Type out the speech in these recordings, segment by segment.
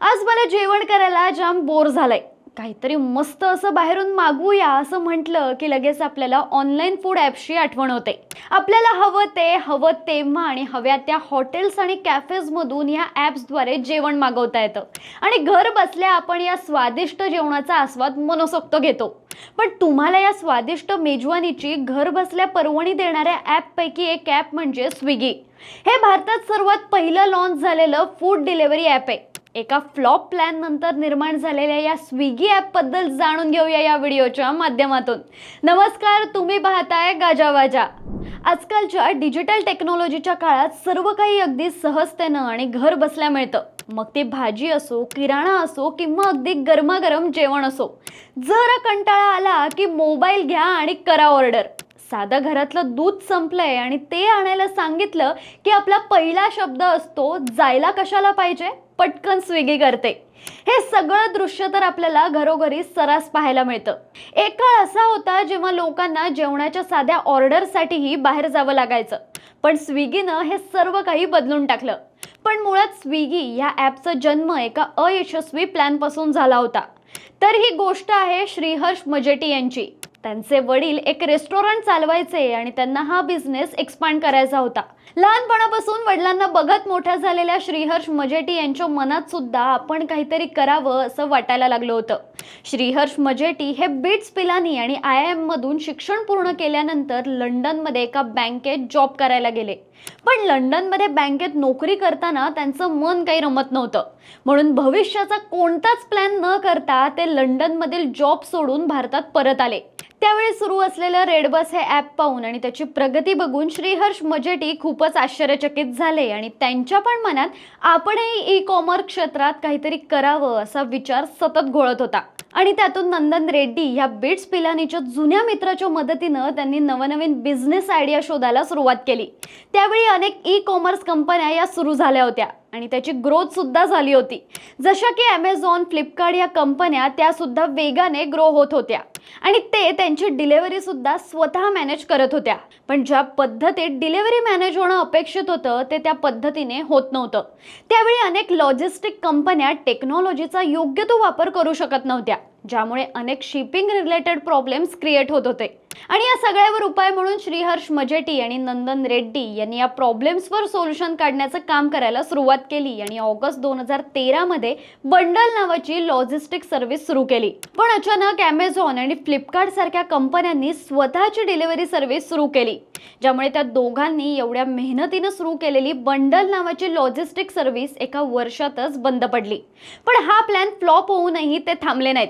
आज मला जेवण करायला जाम बोर झालंय. काहीतरी मस्त असं बाहेरून मागवूया असं म्हटलं की लगेच आपल्याला ऑनलाईन फूड ॲप्सची आठवण होते. आपल्याला हवं ते हवं तेव्हा आणि हव्या त्या हॉटेल्स आणि कॅफेजमधून या ॲप्सद्वारे जेवण मागवता येतं. आणि घर बसल्या आपण या स्वादिष्ट जेवणाचा आस्वाद मनसोक्त घेतो. पण तुम्हाला या स्वादिष्ट मेजवानीची घर बसल्या परवणी देणाऱ्या ॲपपैकी एक ॲप म्हणजे स्विगी हे भारतात सर्वात पहिलं लॉन्च झालेलं फूड डिलेवरी ॲप आहे. एका फ्लॉप प्लॅन नंतर निर्माण झालेल्या या स्विगी ॲपबद्दल जाणून घेऊया या व्हिडिओच्या माध्यमातून. नमस्कार तुम्ही पाहताय गाजावाजा आजकालच्या डिजिटल टेक्नॉलॉजीच्या काळात सर्व काही अगदी सहजतेनं आणि घर बसल्या मिळतं. मग ती भाजी असो किराणा असो किंवा अगदी गरमागरम जेवण असो. जरा कंटाळा आला की मोबाईल घ्या आणि करा ऑर्डर साधं घरातलं दूध संपलंय आणि ते आणायला सांगितलं की आपला पहिला शब्द असतो जायला कशाला पाहिजे? पटकन स्विगी करते. हे सगळं दृश्य तर आपल्याला घरोघरी सरास पाहायला मिळतं. एक काळ असा होता जेव्हा लोकांना जेवणाच्या साध्या ऑर्डरसाठीही बाहेर जावं लागायचं. पण स्विगीनं हे सर्व काही बदलून टाकलं. पण मुळात स्विगी या ॲपचा जन्म एका अयशस्वी प्लॅनपासून झाला होता. तर ही गोष्ट आहे श्रीहर्ष मजेटी यांची. त्यांचे वडील एक रेस्टॉरंट चालवायचे आणि त्यांना हा बिझनेस एक्सपांड करायचा होता. लहानपणापासून वडिलांना बघत मोठ्या झालेल्या श्रीहर्ष मजेटी यांच्या मनात सुद्धा आपण काहीतरी करावं असं वाटायला लागलं होतं. श्रीहर्ष मजेटी हे बिट्स पिलानी आणि आय एम मधून शिक्षण पूर्ण केल्यानंतर लंडनमध्ये एका बँकेत जॉब करायला गेले. पण लंडनमध्ये बँकेत नोकरी करताना त्यांचं मन काही रमत नव्हतं. म्हणून भविष्याचा कोणताच प्लॅन न करता ते लंडनमधील जॉब सोडून भारतात परत आले. त्यावेळी सुरू असलेलं रेडबस हे ॲप पाहून आणि त्याची प्रगती बघून श्रीहर्ष मजेटी खूपच आश्चर्यचकित झाले आणि त्यांच्या पण मनात आपणही ई कॉमर्स क्षेत्रात काहीतरी करावं असा विचार सतत घोळत होता. आणि त्यातून नंदन रेड्डी ह्या बिट्स पिलानीच्या जुन्या मित्राच्या मदतीनं त्यांनी नवनवीन बिझनेस आयडिया शोधायला सुरुवात केली. त्यावेळी अनेक ई कॉमर्स कंपन्या या सुरू झाल्या होत्या. आणि त्याची ग्रोथ सुद्धा झाली होती. जशा की ॲमेझॉन फ्लिपकार्ट या कंपन्या त्या सुद्धा वेगाने ग्रो होत होत्या. आणि ते त्यांची डिलेवरी सुद्धा स्वतः मॅनेज करत होत्या. पण ज्या पद्धतीत डिलेवरी मॅनेज होणं अपेक्षित होतं ते त्या पद्धतीने होत नव्हतं. त्यावेळी अनेक लॉजिस्टिक कंपन्या टेक्नॉलॉजीचा योग्य तो वापर करू शकत नव्हत्या. ज्यामुळे अनेक शिपिंग रिलेटेड प्रॉब्लेम्स क्रिएट होत होते. आणि या सगळ्यावर उपाय म्हणून श्रीहर्ष मजेटी आणि नंदन रेड्डी यांनी या प्रॉब्लेम्सवर सोल्युशन काढण्याचं काम करायला सुरुवात केली. आणि ऑगस्ट दोन हजार तेरामध्ये बंडल नावाची लॉजिस्टिक सर्व्हिस सुरू केली. पण अचानक ॲमेझॉन आणि फ्लिपकार्ट सारख्या कंपन्यांनी स्वतःची डिलिव्हरी सर्व्हिस सुरू केली. ज्यामुळे त्या दोघांनी एवढ्या मेहनतीनं सुरू केलेली बंडल नावाची लॉजिस्टिक सर्व्हिस एका वर्षातच बंद पडली. पण हा प्लॅन फ्लॉप होऊनही ते थांबले नाहीत.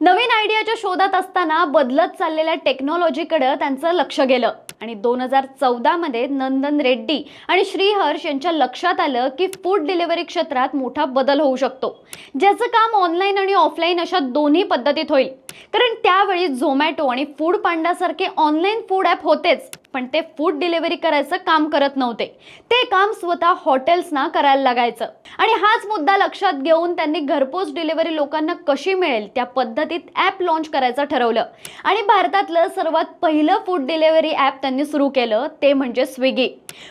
नवीन आयडियाच्या शोधात असताना बदलत चाललेल्या टेक्नॉलॉजी टेक्नॉलॉजीकडं त्यांचं लक्ष गेलं. आणि दोन हजार चौदामध्ये नंदन रेड्डी आणि श्रीहर्ष यांच्या लक्षात आलं की फूड डिलिव्हरी क्षेत्रात मोठा बदल होऊ शकतो. ज्याचं काम ऑनलाईन आणि ऑफलाईन अशा दोन्ही पद्धतीत होईल. कारण त्यावेळी झोमॅटो आणि फूड पांडासारखे ऑनलाईन फूड ॲप होतेच पण ते फूड डिलिव्हरी करायचं काम करत नव्हते. ते काम स्वतः हॉटेल्सना करायला लागायचं. आणि हाच मुद्दा लक्षात घेऊन त्यांनी घरपोच डिलिव्हरी लोकांना कशी मिळेल त्या पद्धतीत ॲप लॉन्च करायचं ठरवलं. आणि भारतातलं सर्वात पहिलं फूड डिलिव्हरी ॲप त्यांनी सुरू केलं ते म्हणजे स्विगी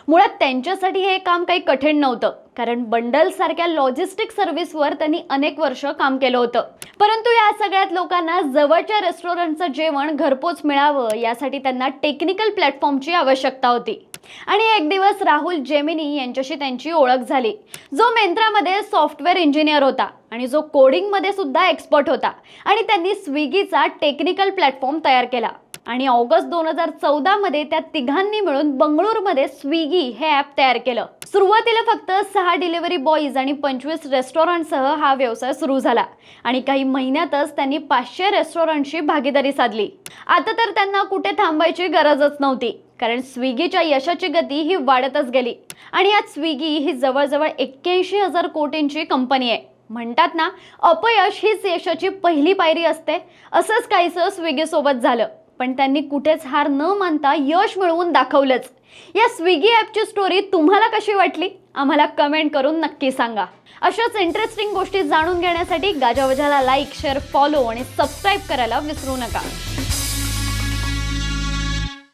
मुळात त्यांच्यासाठी हे काम काही कठीण नव्हतं. कारण बंडल सारख्या लॉजिस्टिक सर्व्हिसवर त्यांनी अनेक वर्ष काम केलं होतं. परंतु या सगळ्यात लोकांना जवळच्या रेस्टॉरंटचं जेवण घरपोच मिळावं यासाठी त्यांना टेक्निकल प्लॅटफॉर्मची आवश्यकता होती. आणि एक दिवस राहुल जेमिनी यांच्याशी त्यांची ओळख झाली. जो मेंत्रामध्ये सॉफ्टवेअर इंजिनियर होता आणि जो कोडिंगमध्ये सुद्धा एक्सपर्ट होता आणि त्यांनी स्विगीचा टेक्निकल प्लॅटफॉर्म तयार केला. आणि ऑगस्ट दोन हजार चौदामध्ये त्या तिघांनी मिळून बंगळूरमध्ये स्विगी हे ॲप तयार केलं. सुरुवातीला फक्त सहा डिलिव्हरी बॉईज आणि पंचवीस रेस्टॉरंटसह हा व्यवसाय सुरू झाला आणि काही महिन्यातच त्यांनी पाचशे रेस्टॉरंटशी भागीदारी साधली. आता तर त्यांना कुठे थांबायची गरजच नव्हती. कारण स्विगीच्या यशाची गती ही वाढतच गेली. आणि आज स्विगी ही जवळजवळ एक्क्याऐंशी हजार कोटींची कंपनी आहे. म्हणतात ना अपयश हीच यशाची पहिली पायरी असते. असंच काहीसं स्विगीसोबत झालं. पण त्यांनी कुठेच हार न मानता यश मिळवून दाखवलंच. या स्विगी ॲपची स्टोरी तुम्हाला कशी वाटली? आम्हाला कमेंट करून नक्की सांगा. अशाच इंटरेस्टिंग गोष्टी जाणून घेण्यासाठी गाजावजाला लाईक शेअर फॉलो आणि सबस्क्राईब करायला विसरू नका.